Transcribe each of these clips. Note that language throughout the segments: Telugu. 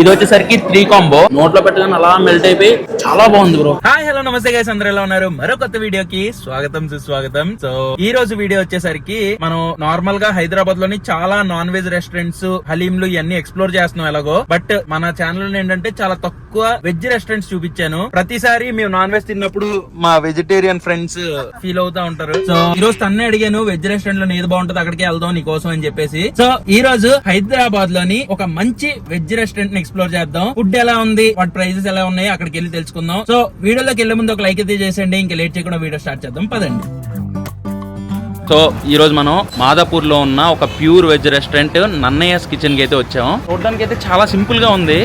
ఇది వచ్చేసరికి త్రీ కాంబో నోట్లో పెట్టగానే అలా మెల్ట్ అయిపోయి చాలా బాగుంది బ్రో హాయ్ హలో నమస్తే గైస్ అందరూ ఎలా ఉన్నారు? మరో కొత్త వీడియోకి స్వాగతం సుస్వాగతం. సో ఈ రోజు వీడియో వచ్చేసరికి మనం నార్మల్గా హైదరాబాద్లోని చాలా నాన్ వెజ్ రెస్టారెంట్స్ హలీంలు ఇవన్నీ ఎక్స్ప్లోర్ చేస్తున్నాం ఎలాగో. బట్ మన ఛానల్ ఏంటంటే చాలా తక్కువ వెజ్ రెస్టారెంట్స్ చూపించాను. ప్రతిసారి మేము నాన్ వెజ్ తిన్నప్పుడు మా వెజిటేరియన్ ఫ్రెండ్స్ ఫీల్ అవుతా ఉంటారు. సో ఈ రోజు తన్నే అడిగాను వెజ్ రెస్టారెంట్లో ఏది బాగుంటుంది అక్కడికి వెళ్దాం నీకోసం అని చెప్పేసి. సో ఈ రోజు హైదరాబాద్లోని ఒక మంచి వెజ్ రెస్టారెంట్ ఎక్స్ప్లోర్ చేద్దాం. ఫుడ్ ఎలా ఉంది? వాటి ప్రైజెస్ ఎలా ఉన్నాయి? అక్కడికి వెళ్ళి తెలుసుకుందాం. సో వీడియోలోకి వెళ్ళే ముందు ఒక లైక్ అయితే చేసేయండి. ఇంకా లేట్ చేయకుండా వీడియో స్టార్ట్ చేద్దాం. పదండి. సో ఈ రోజు మనం మాదాపూర్లో ఉన్న ఒక ప్యూర్ వెజ్ రెస్టారెంట్ నన్నయ్యస్ కిచెన్కి అయితే వచ్చాము చూడడానికి అయితే చాలా సింపుల్గా ఉంది.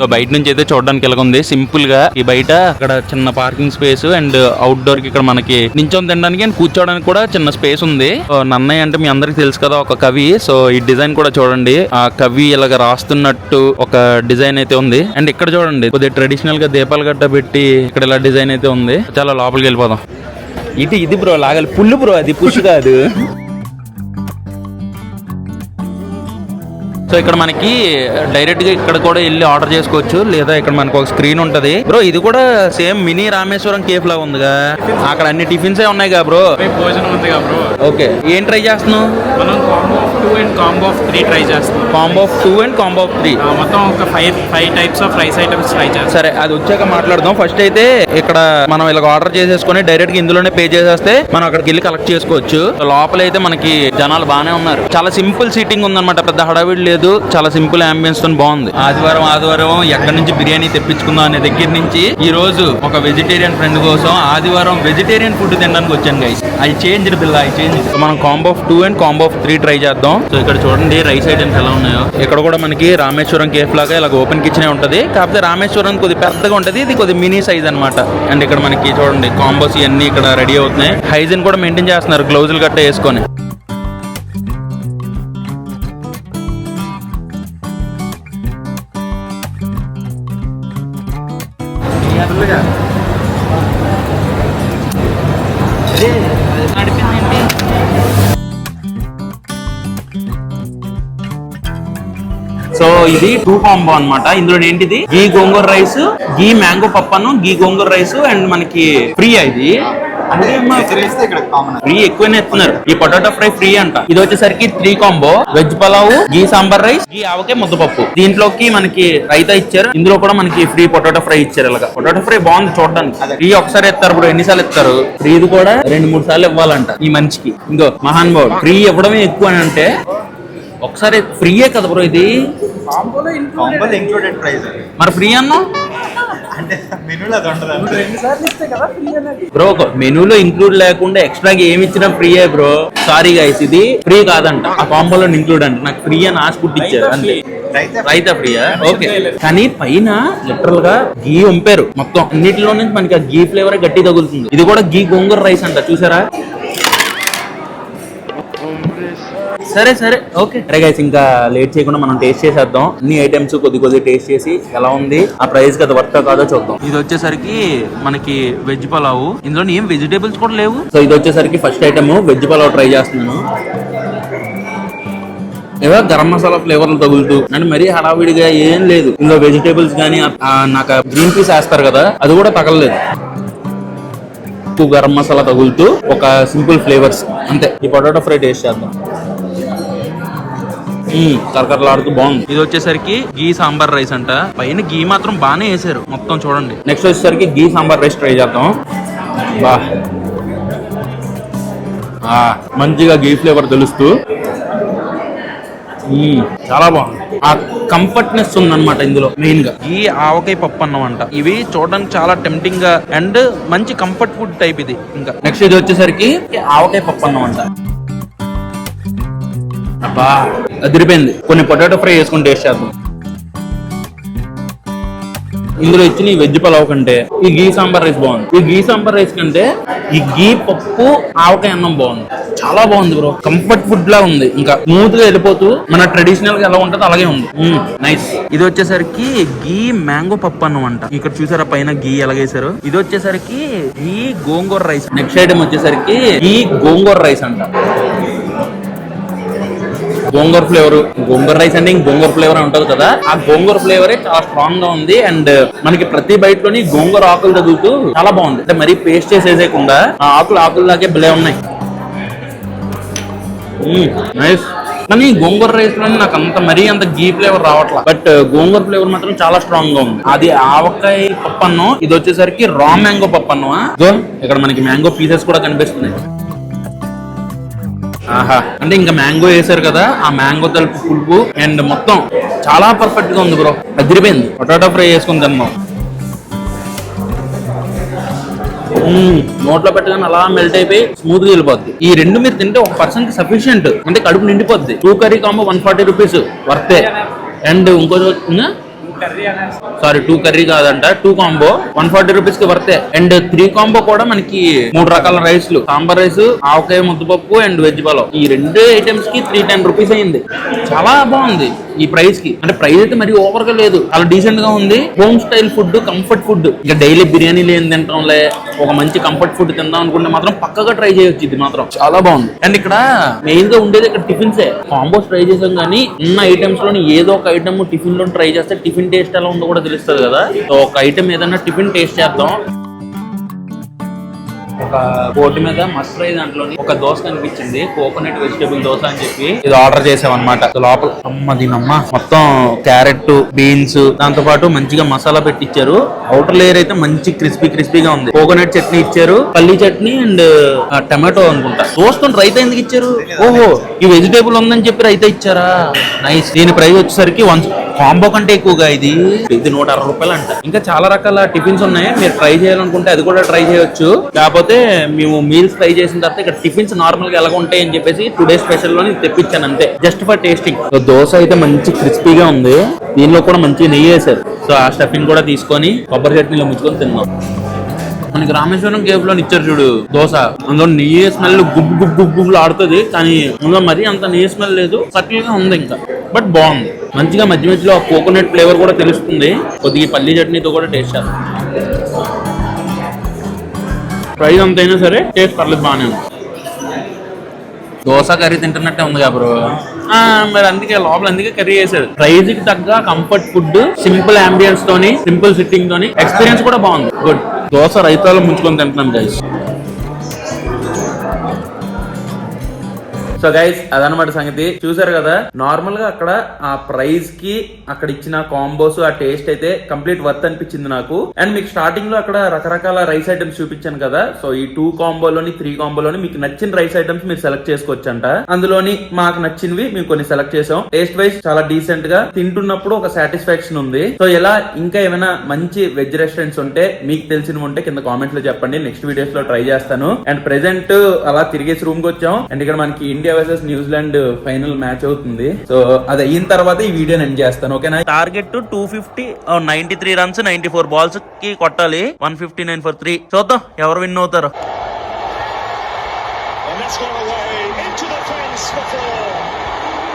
సో బయట నుంచి అయితే చూడడానికి ఎలా ఉంది. సింపుల్గా ఈ బయట ఇక్కడ చిన్న పార్కింగ్ స్పేస్ అండ్ అవుట్డోర్కి ఇక్కడ మనకి నించొని తినడానికి అండ్ కూర్చోవడానికి కూడా చిన్న స్పేస్ ఉంది. సో నన్నయ్య అంటే మీ అందరికి తెలుసు కదా ఒక కవి. సో ఈ డిజైన్ కూడా చూడండి. ఆ కవి ఇలాగ రాస్తున్నట్టు ఒక డిజైన్ అయితే ఉంది. అండ్ ఇక్కడ చూడండి కొద్దిగా ట్రెడిషనల్గా దీపాలు గట్ట పెట్టి ఇక్కడ ఇలా డిజైన్ అయితే ఉంది. చాలా లోపలికి వెళ్ళిపోదాం. ఇది ఇది బ్రో లాగాలి. పుల్లు బ్రో అది పుష్ కాదు. సో ఇక్కడ మనకి డైరెక్ట్గా ఇక్కడ కూడా వెళ్ళి ఆర్డర్ చేసుకోవచ్చు. లేదా ఇక్కడ మనకు ఒక స్క్రీన్ ఉంటది. బ్రో ఇది కూడా సేమ్ మినీ రామేశ్వరం కేఫ్ లా ఉందిగా. అక్కడ అన్ని టిఫిన్స్ ఏ ఉన్నాయి బ్రో భోజనం ఉంది బ్రో ఓకే ఏం ట్రై చేస్తున్నావు? మనం combo of two and combo of three try చేస్తున్నాం. Combo of two and combo of three మొత్తం ఒక five five types of rice items try చేస్తాం సరే అది వచ్చాక మాట్లాడదాం. ఫస్ట్ అయితే ఇక్కడ మనం ఇలా ఆర్డర్ చేసేసుకొని డైరెక్ట్గా ఇందులోనే పే చేసేస్తే మనం అక్కడికి వెళ్ళి కలెక్ట్ చేసుకోవచ్చు. లోపల అయితే మనకి జనాలు బాగానే ఉన్నారు. చాలా సింపుల్ సీటింగ్ ఉందన్నమాట. పెద్ద హడావిడి లేదు. చాలా సింపుల్ అంబియన్స్తో బాగుంది. ఆదివారం ఆదివారం ఎక్కడి నుంచి బిర్యానీ తెప్పించుకుందాం అనే దగ్గర నుంచి ఈ రోజు ఒక వెజిటేరియన్ ఫ్రెండ్ కోసం ఆదివారం వెజిటేరియన్ ఫుడ్ తినడానికి వచ్చాను guys I change bill I change మనం combo of two and combo of three try చేద్దాం. సో ఇక్కడ చూడండి రైస్ ఐటమ్స్ ఎలా ఉన్నాయో. ఇక్కడ కూడా మనకి రామేశ్వరం కేఫ్ లాగా ఇలా ఓపెన్ కిచెన్ ఉంటది. కాకపోతే రామేశ్వరం కొద్ది పెద్దగా ఉంటది. ఇది కొద్ది మినీ సైజ్ అన్నమాట. అండ్ ఇక్కడ మనకి చూడండి కాంబోస్ ఇవన్నీ ఇక్కడ రెడీ అవుతున్నాయి. హైజీన్ కూడా మెయింటైన్ చేస్తున్నారు గ్లౌజులు గట్ట వేసుకొని. సో ఇది టూ కాంబో అన్నమాట. ఇందులో ఏంటిది? Ghee gongura rice ghee mango పప్పను ghee gongura rice and మనకి ఫ్రీ ఇది. ఫ్రీ ఎక్కువనే ఇస్తున్నారు. ఈ పొటాటో ఫ్రై ఫ్రీ అంట. ఇది వచ్చేసరికి three combo veg pulao ghee sambar rice ghee ఆవకే ముద్దపప్పు. దీంట్లోకి మనకి రైతా ఇచ్చారు. ఇందులో కూడా మనకి ఫ్రీ పొటాటో ఫ్రై ఇచ్చారు ఇలాగా. పొటాటో ఫ్ై బాగుంది చూడడానికి. ఫ్రీ ఒకసారి ఇస్తారు ఇప్పుడు ఎన్నిసార్లు ఇస్తారు ఫ్రీది కూడా రెండు మూడు సార్లు ఇవ్వాలంట ఈ మనిషికి. ఇంకో మహాన్ బాబు ఫ్రీ ఇవ్వడమే ఎక్కువ అని అంటే ఒకసారి ఫ్రీయే కదా బ్రో ఇది? కాంబోలో ఇంక్లూడెడ్ ప్రైస్ మరి ఫ్రీ అన్నా? అంటే మెనూలో బ్రో మెనూలో ఇంక్లూడ్ లేకుండా ఎక్స్ట్రా ఏమి ఇచ్చినా ఫ్రీయే బ్రో. సారీ గైస్ ఇది ఫ్రీ కాదంట. ఆ కాంబోలో ఇంక్లూడ్ అంట. నాకు ఫ్రీ అని ఆశ పుట్టించారు అంతే. రైతే రైతా ఫ్రీయా? ఓకే కానీ పైన లిటరల్గా గీ వంపారు మొత్తం అన్నిటిలో నుంచి మనకి ఆ గీ ఫ్లేవర్ గట్టి తగులుతుంది. ఇది కూడా గీ గోంగూర రైస్ అంట చూసారా? సరే సరే ఓకే. సరే గైస్ ఇంకా లేట్ చేయకుండా మనం టేస్ట్ చేసేద్దాం. అన్ని ఐటమ్స్ కొద్ది కొద్ది టేస్ట్ చేసి ఎలా ఉంది ఆ ప్రైస్ కదా వర్త్ కాదో చూద్దాం. ఇది వచ్చేసరికి మనకి వెజ్ పలావ్ ఇందులో ఏం వెజిటేబుల్స్ కూడా లేవు? సో ఇది వచ్చేసరికి first item veg pulao try చేస్తున్నాను. ఏదో గరం మసాలా ఫ్లేవర్లు తగులుతూ అంటే మరీ హడావిడిగా ఏం లేదు. ఇందులో వెజిటేబుల్స్ కానీ నాకు గ్రీన్ పీస్ వేస్తారు కదా అది కూడా తగలలేదు. ఉప్పు గరం మసాలా తగులుతూ ఒక సింపుల్ ఫ్లేవర్స్ అంతే. ఈ పొటాటో ఫ్రై టేస్ట్ చేద్దాం. కరకరలాడుతూ బాగుంది. ఇది వచ్చేసరికి గీ సాంబార్ రైస్ అంట. పైన గీ మాత్రం బాగానే వేసారు మొత్తం చూడండి. నెక్స్ట్ వచ్చేసరికి గీ సాంబార్ రైస్ ట్రై చేద్దాం. బా. మంచిగా గీ ఫ్లేవర్ తెలుస్తూ. చాలా బాగుంది. ఆ కంఫర్ట్నెస్ ఉందన్నమాట ఇందులో మెయిన్గా ఈ ఆవకాయ పప్పు అన్నం అంట. ఇవి చూడడానికి చాలా టెంప్టింగ్గా అండ్ మంచి కంఫర్ట్ ఫుడ్ టైప్ ఇది ఇంకా. నెక్స్ట్ ఇది వచ్చేసరికి ఆవకాయ పప్పు అన్నం అంట. అబ్బా అదిరిపోయింది. కొన్ని పొటాటో ఫ్రై వేసుకుని టేస్ట్ చేద్దాం. ఇందులో ఇచ్చిన ఈ వెజ్ పలావ్ కంటే ఈ గీ సాంబార్ రైస్ బాగుంది. ఈ గీ సాంబార్ రైస్ కంటే ఈ గీ పప్పు ఆవకాయ అన్నం బాగుంది. చాలా బాగుంది బ్రో. కంఫర్ట్ ఫుడ్ లా ఉంది. ఇంకా స్మూత్గా వెళ్ళిపోతూ మన ట్రెడిషనల్గా ఎలా ఉంటుందో అలాగే ఉంది. నైస్ ఇది వచ్చేసరికి గీ మ్యాంగో పప్పు అన్నం అంట. ఇక్కడ చూసారా పైన గీ ఎలాగేసారు ఇది వచ్చేసరికి ghee gongura rice. Next item వచ్చేసరికి గీ గోంగూర రైస్ అంట. గోంగూర ఫ్లేవర్ గోంగూర రైస్ అంటే ఇంక గోంగూర ఫ్లేవర్ ఉంటుంది కదా. ఆ గోంగూర ఫ్లేవరే చాలా స్ట్రాంగ్గా ఉంది. అండ్ మనకి ప్రతి బయట లోని గోంగూర ఆకులు తగులుతూ చాలా బాగుంది. అంటే మరీ పేస్ట్ చేసేసేయకుండా ఆ ఆకులు ఆకుల్లాగే భలే ఉన్నాయి. నైస్ కానీ గోంగూర రైస్లో నాకు అంత మరీ అంత గీ ఫ్లేవర్ రావట్లా. బట్ గోంగూర ఫ్లేవర్ మాత్రం చాలా స్ట్రాంగ్గా ఉంది. అది ఆవకాయ పప్పు ఇది వచ్చేసరికి రా మ్యాంగో పప్పు ఇక్కడ మనకి మ్యాంగో పీసెస్ కూడా కనిపిస్తున్నాయి. ఆహా. అంటే ఇంకా మ్యాంగో వేసారు కదా ఆ మ్యాంగో తలుపు పులుపు అండ్ మొత్తం చాలా పర్ఫెక్ట్గా ఉంది బ్రో. అదిరిపోయింది. పొటాటో ఫ్రై చేసుకుని తిన్నాం. నోట్లో పెట్టగానే అలా మెల్ట్ అయిపోయి స్మూత్గా వెళ్ళిపోద్ది. ఈ రెండు మీరు తింటే ఒక పర్సన్కి సఫిషియంట్ అంటే కడుపు నిండిపోద్ది. Two curry combo one forty rupees వర్తే and ఇంకో సారీ టూ కర్రీ కాదంట టూ కాంబో వన్ ఫార్టీ రూపీస్కి వర్తే అండ్ త్రీ కాంబో కూడా మనకి మూడు రకాల రైస్లు. సాంబార్ రైస్ ఆవకాయ ముద్దపప్పు అండ్ వెజ్ పలావ్. ఈ రెండు ఐటమ్స్కి త్రీ టెన్ రూపీస్ అయింది. చాలా బాగుంది. ఈ ప్రైస్కి. అంటే ప్రైస్ అయితే మరి ఓవర్గా లేదు. చాలా డీసెంట్గా ఉంది. Home style food comfort food ఇక డైలీ బిర్యానీ లేని తింటాంలే. ఒక మంచి కంఫర్ట్ ఫుడ్ తిందాం అనుకుంటే మాత్రం పక్కగా ట్రై చేయొచ్చు ఇది మాత్రం. చాలా బాగుంది. అండ్ ఇక్కడ మెయిన్గా ఉండేది ఇక్కడ టిఫిన్సే. కాంబోస్ ట్రై చేసాం కానీ ఉన్న ఐటమ్స్లోని ఏదో ఒక ఐటమ్ టిఫిన్లో ట్రై చేస్తే టిఫిన్ టేస్ట్ ఎలా ఉందో కూడా తెలుస్తుంది కదా. సో ఒక ఐటమ్ ఏదైనా టిఫిన్ టేస్ట్ చేద్దాం. ఒక బోర్డు మీద మస్ట్ ఫ్రై దాంట్లోని ఒక దోశ కనిపించింది. కోకోనట్ వెజిటేబుల్ దోశ అని చెప్పి ఇది ఆర్డర్ చేసాం అనమాట లోపల అమ్మ దీనమ్మ మొత్తం క్యారెట్ బీన్స్ దాంతో పాటు మంచిగా మసాలా పెట్టి ఇచ్చారు అవుటర్ లేయర్ అయితే మంచి క్రిస్పీ క్రిస్పీగా ఉంది. కోకోనట్ చట్నీ ఇచ్చారు. పల్లీ చట్నీ అండ్ టమాటో అనుకుంటా. దోస్తో రైతా ఎందుకు ఇచ్చారు? ఓహో ఈ వెజిటేబుల్ ఉందని చెప్పి రైతా ఇచ్చారా? నైస్. దీని ప్రైస్ వచ్చేసరికి వన్ కాంబో కంటే ఎక్కువగా ఇది. ఇది నూట అరవై రూపాయలు అంట ఇంకా చాలా రకాల టిఫిన్స్ ఉన్నాయి. మీరు ట్రై చేయాలనుకుంటే అది కూడా ట్రై చేయొచ్చు. కాకపోతే మేము మీల్స్ ట్రై చేసిన తర్వాత ఇక్కడ టిఫిన్స్ నార్మల్గా ఎలా ఉంటాయి అని చెప్పేసి టుడే స్పెషల్లో తెప్పించాను అంతే. జస్ట్ ఫర్ టేస్టింగ్ దోశ అయితే మంచి క్రిస్పీగా ఉంది. దీనిలో కూడా మంచి నెయ్యి వేశారు. సో ఆ స్టఫింగ్ కూడా తీసుకొని కొబ్బరి చట్నీలో ముంచుకొని తిన్నాం. మనకి రామేశ్వరం కేఫ్లో ఇచ్చారు చూడు దోశ. అందులో నెయ్యి స్మెల్ గుబ్ గుబ్ గుబ్ గుబ్బులు ఆడుతుంది. కానీ అందులో మరీ అంత నెయ్యి స్మెల్ లేదు. సటిల్గా ఉంది ఇంకా. బట్ బాగుంది. మంచిగా మధ్య మధ్యలో కోకోనట్ ఫ్లేవర్ కూడా తెలుస్తుంది. కొద్దిగా పల్లి చట్నీతో కూడా టేస్ట్ చేస్తాం. ప్రైస్ అంతైనా సరే టేస్ట్ పర్లేదు బాగానే ఉంది. దోశ కర్రీ తింటున్నట్టే ఉంది కదా బ్రో ఆ, మరి అందుకే లోపల అందుకే కర్రీ చేశాడు ప్రైజ్కి తగ్గ కంఫర్ట్ ఫుడ్ సింపుల్ అంబియన్స్ తోని సింపుల్ సిట్టింగ్ తోని ఎక్స్పీరియన్స్ కూడా బాగుంది. గుడ్ దోశ రైతాలో ముంచుకొని తింటున్నాం గైస్ సో గైస్ అదనమాట సంగతి. చూసారు కదా? నార్మల్గా అక్కడ ఆ ప్రైస్కి అక్కడ ఇచ్చిన కాంబోస్ ఆ టేస్ట్ అయితే కంప్లీట్ వర్త్ అనిపించింది నాకు. అండ్ మీకు స్టార్టింగ్లో అక్కడ రకరకాల రైస్ ఐటమ్స్ చూపించాను కదా? సో ఈ టూ కాంబోలోని త్రీ కాంబోలోని మీకు నచ్చిన రైస్ ఐటమ్స్ మీరు సెలెక్ట్ చేసుకోవచ్చు అంట అందులోని మాకు నచ్చినవి మేము కొన్ని సెలెక్ట్ చేసాం. టేస్ట్ వైజ్ చాలా డీసెంట్గా తింటున్నప్పుడు ఒక సాటిస్ఫాక్షన్ ఉంది. సో ఇలా ఇంకా ఏమైనా మంచి వెజ్ రెస్టారెంట్స్ ఉంటే మీకు తెలిసినవి ఉంటే కింద కామెంట్స్లో చెప్పండి. నెక్స్ట్ వీడియోస్లో ట్రై చేస్తాను. అండ్ ప్రెసెంట్ అలా తిరిగేసి రూమ్కి వచ్చాం. అండ్ ఇక్కడ మనకి India versus New Zealand final match అవుతుంది. సో అది అయిన తర్వాత ఈ వీడియో ఎండ్ చేస్తాను ఓకేనా? Target two fifty ninety three runs ninety four బాల్స్కి కొట్టాలి. One fifty nine for three. చూద్దాం ఎవరు విన్ అవుతారు. And that's gone away into the fence before.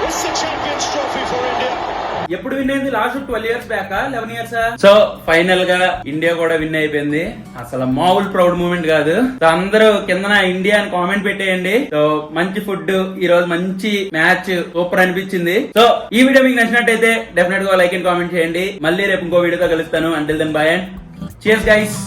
It's the Champions Trophy for India. ఎప్పుడు విన్ అయింది? Last twelve years back eleven years so ఫైనల్గా ఇండియా కూడా విన్ అయిపోయింది. అసలు మామూలు ప్రౌడ్ మూమెంట్ కాదు. అందరూ కింద ఇండియా అని కామెంట్ పెట్టేయండి. సో మంచి ఫుడ్ ఈ రోజు మంచి మ్యాచ్ సూపర్ అనిపించింది. సో ఈ వీడియో మీకు నచ్చినట్టయితే డెఫినెట్గా లైక్ అండ్ కామెంట్ చేయండి. మళ్ళీ రేపు ఇంకో వీడియోతో కలుస్తాను. అంటిల్ దెన్ బాయ్ అండ్ చేస్ గైస్